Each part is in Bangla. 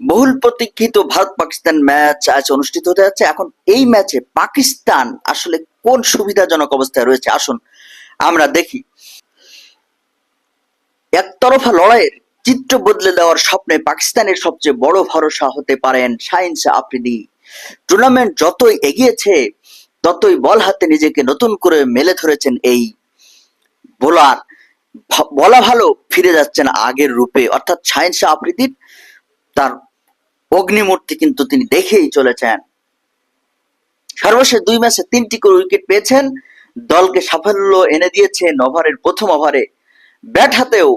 বহুল প্রতীক্ষিত ভারত পাকিস্তান ম্যাচ আজ অনুষ্ঠিত হতে যাচ্ছে। এখন এই ম্যাচে পাকিস্তান আসলে কোন সুবিধাজনক অবস্থায় রয়েছে? আসুন আমরা দেখি। একতরফা লড়াইয়ের চিত্র বদলে দেওয়ার স্বপ্নে পাকিস্তানের সবচেয়ে বড় ভরসা হতে পারেন শাহ আফ্রিদি। টুর্নামেন্ট যতই এগিয়েছে, ততই বল হাতে নিজেকে নতুন করে মেলে ধরেছেন এই বোলার। বলা ভালো ফিরে যাচ্ছেন আগের রূপে। অর্থাৎ শাহ আফ্রিদির তার অগ্নিমূর্তি কিন্তু তিনি দেখেই চলেছেন। সর্বশেষ দুই ম্যাচে তিনটি করে উইকেট পেয়েছেন। দলকে সাফল্য এনে দিয়েছেন ওভারের প্রথম ওভারে। ব্যাট হাতেও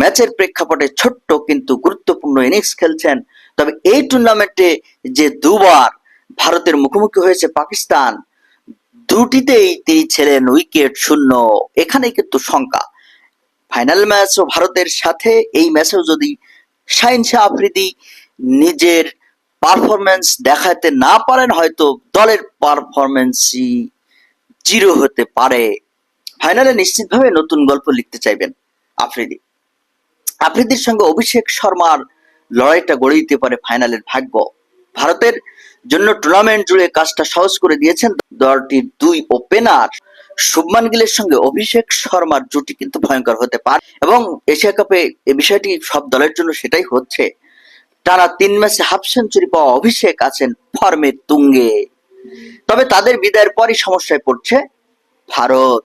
ম্যাচের প্রেক্ষাপটে ছোট্ট কিন্তু গুরুত্বপূর্ণ ইনিংস খেলছেন। তবে এই টুর্নামেন্টে যে দুবার ভারতের মুখোমুখি হয়েছে পাকিস্তান, দুটিতেই তিনি ছিলেন উইকেট শূন্য। এখানে কিন্তু শঙ্কা। ফাইনাল ম্যাচ ও ভারতের সাথে, এই ম্যাচেও যদি শাহিন শাহ আফ্রিদি নিজের পারফরমেন্স দেখাতে না পারেন হয়তো দলের পারফরমেন্সই জিরো হতে পারে। ফাইনালে নিশ্চিতভাবে নতুন গল্প লিখতে চাইবেন আফ্রিদি। আফ্রিদির সঙ্গে অভিষেক শর্মার লড়াইটা গড়ে দিতে পারে ফাইনালের ভাগ্য। ভারতের জন্য টুর্নামেন্ট জুড়ে কাজটা সহজ করে দিয়েছেন দলটির দুই ওপেনার শুভমান গিলের সঙ্গে অভিষেক শর্মার জুটি কিন্তু ভয়ঙ্কর হতে পারে এবং এশিয়া কাপে এই বিষয়টি সব দলের জন্য সেটাই হচ্ছে। টানা তিন ম্যাচে হাফ সেঞ্চুরি পাওয়া অভিষেক আছেন ফর্মের তুঙ্গে। তবে তাদের বিদায়ের পরই সমস্যায় পড়ছে ভারত।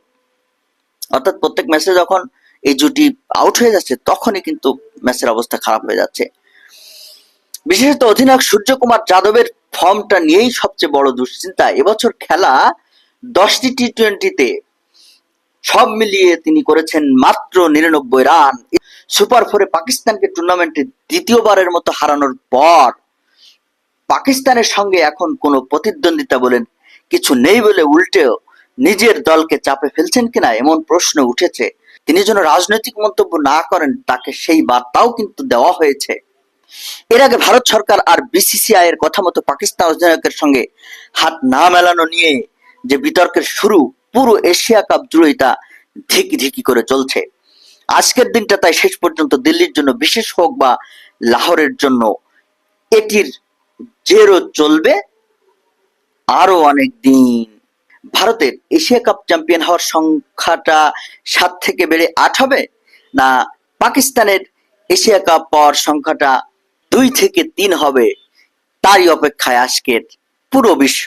অর্থাৎ প্রত্যেক ম্যাচে যখন এই জুটি আউট হয়ে যাচ্ছে, তখনই কিন্তু ম্যাচের অবস্থা খারাপ হয়ে যাচ্ছে। বিশেষত অধিনায়ক সূর্যকুমার যাদবের ফর্মটা নিয়েই সবচেয়ে বড় দুশ্চিন্তা। এবছর খেলা দশটি টি টোয়েন্টিতে সব মিলিয়ে তিনি করেছেন মাত্র নিরানব্বই রান। সুপার ফোরে পাকিস্তানকে টুর্নামেন্টে দ্বিতীয়বারের মতো হারানোর পর পাকিস্তানের সঙ্গে এখন কোনো প্রতিদ্বন্দ্বিতা বলেন কিছু নেই বলে উল্টেও নিজের দলকে চাপে ফেলছেন কিনা এমন প্রশ্ন উঠেছে। তিনি যেন রাজনৈতিক মন্তব্য না করেন, তাকে সেই বার্তাও কিন্তু দেওয়া হয়েছে। এর আগে ভারত সরকার আর বিসিসিআই এর কথা মতো পাকিস্তান অধিনায়কের সঙ্গে হাত না মেলানো নিয়ে যে বিতর্কের শুরু, পুরো এশিয়া কাপ জুড়েই তা ধিকি ধিকি করে চলছে। আজকের দিনটা তাই শেষ পর্যন্ত দিল্লির জন্য বিশেষ হোক বা লাহোরের জন্য, এটির জেরও চলবে আরও অনেক দিন। ভারতের এশিয়া কাপ চ্যাম্পিয়ন হওয়ার সংখ্যাটা সাত থেকে বেড়ে আট হবে? না, পাকিস্তানের এশিয়া কাপ পাওয়ার সংখ্যাটা দুই থেকে তিন হবে। তারই অপেক্ষায় আজকের পুরো বিশ্ব